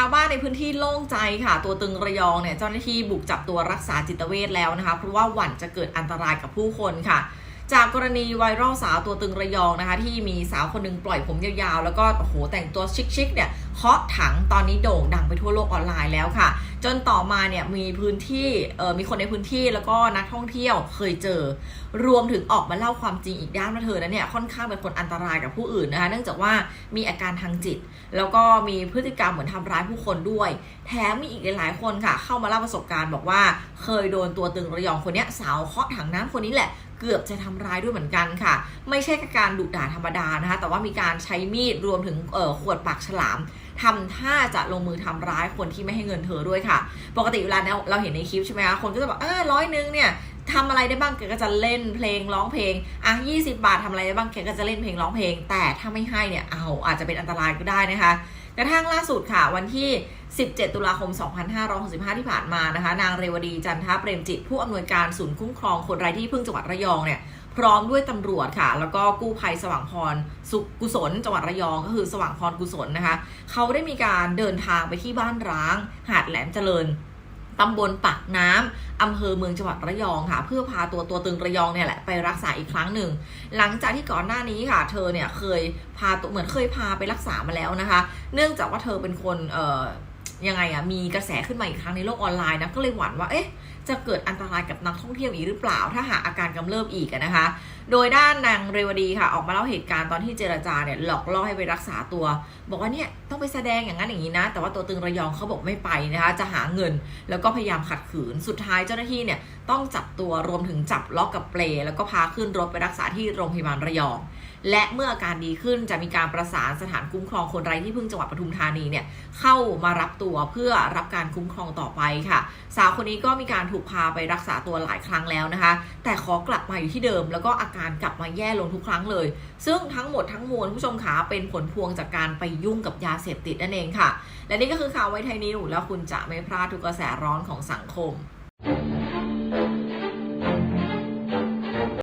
าวบ้านในพื้นที่โล่งใจค่ะ ตัวตึงระยองเนี่ยเจ้าหน้าที่บุกจับตัวรักษาจิตเวชแล้วนะคะ เพราะว่าหวั่นจะเกิดอันตรายกับผู้คนค่ะ จากกรณีไวรัลสาวตัวตึงระยองนะคะ ที่มีสาวคนหนึงปล่อยผมยาวๆ แล้วก็โอ้โหแต่งตัวชิคๆเนี่ย เคาะถังตอนนี้โด่งดังไปทั่วโลกออนไลน์แล้วค่ะ จนต่อมาเนี่ยมีพื้นที่มีคนในพื้นที่แล้วก็นักท่องเที่ยวเคยเจอ รวมถึงออกมาเล่าความจริงอีกด้านว่าเธอนั้นเนี่ยค่อนข้างเป็นคนอันตรายกับผู้อื่นนะคะเนื่องจากว่ามีอาการทางจิต แล้วก็มีพฤติกรรมเหมือนทำร้ายผู้คนด้วย แถมมีอีกหลายๆคนค่ะ เข้ามาเล่าประสบการณ์บอกว่าเคยโดนตัวตึงระยองคนนี้สาวเคาะถังน้ำคนนี้แหละเกือบจะทำร้ายด้วยเหมือนกันค่ะ ไม่ใช่การดุด่าธรรมดานะคะ แต่ว่ามีการใช้มีดรวมถึงขวดปากฉลาม ทำท่าจะลงมือทำร้ายคนที่ไม่ให้เงินเธอด้วยค่ะ ปกติเวลาเนี่ยเราเห็นในคลิปใช่ไหมคะคนก็จะบอกเออร้อยนึงเนี่ย ทำอะไรได้บ้างแกก็จะเล่นเพลงร้องเพลงอะ20 บาททำอะไรได้บ้างแกก็จะเล่นเพลงร้องเพลง แต่ถ้าไม่ให้เนี่ยเอาอาจจะเป็นอันตรายก็ได้นะคะกระทั่งล่าสุดค่ะวันที่ 17 ตุลาคม 2565 ที่ผ่านมานะคะ นางเรวดีจันทเปรมจิต ผู้อำนวยการศูนย์คุ้มครองคนไร้ที่พึ่งจังหวัดระยองเนี่ยพร้อมด้วยตำรวจค่ะ แล้วก็กู้ภัยสว่างพรสุกุศลจังหวัดระยองก็คือสว่างพรกุศลนะคะ เขาได้มีการเดินทางไปที่บ้านร้าง หาดแหลมเจริญ ตำบลปากน้ำอำเภอเมืองจังหวัดระยองค่ะ เพื่อพาตัวตัวตึงระยองเนี่ยแหละไปรักษาอีกครั้งหนึ่ง หลังจากที่ก่อนหน้านี้ค่ะ เธอเนี่ยเคยพาตัวเหมือนเคยพาไปรักษามาแล้วนะคะ เนื่องจากว่าเธอเป็นคนเอ่อ ยังไงอะมีกระแสขึ้นมาอีกครั้งในโลกออนไลน์นะก็เลยหวั่นว่าเอ๊ะจะเกิดอันตรายกับนักท่องเที่ยวอีกหรือเปล่า ถ้าหากอาการกำเริบอีกนะคะ โดยด้านนางเรวดีค่ะ ออกมาเล่าเหตุการณ์ตอนที่เจรจาเนี่ยหลอกล่อให้ไปรักษาตัว บอกว่าเนี่ยต้องไปแสดงอย่างนั้นอย่างนี้นะ แต่ว่าตัวตึงระยองเขาบอกไม่ไปนะคะ จะหาเงินแล้วก็พยายามขัดขืนสุดท้ายเจ้าหน้าที่เนี่ยต้องจับตัวรวมถึงจับล็อกกับเปลแล้วก็พาขึ้นรถไปรักษาที่โรงพยาบาลระยองและเมื่ออาการดีขึ้นจะมีการประสานสถานคุ้มครองคนไร้ที่พึ่งจังหวัดปทุมธานีเนี่ยเข้ามารับตัวเพื่อรับการคุ้มครองต่อไปค่ะ สาวคนนี้ก็มีการถูกพาไปรักษาตัวหลายครั้งแล้วนะคะ แต่ขอกลับมาอยู่ที่เดิม แล้วก็อาการกลับมาแย่ลงทุกครั้งเลย ซึ่งทั้งหมดทั้งมวลผู้ชมขาเป็นผลพวงจากการไปยุ่งกับยาเสพติดนั่นเองค่ะ และนี่ก็คือข่าวไวไทยนิวแล้วคุณจะไม่พลาดทุกกระแสร้อนของสังคม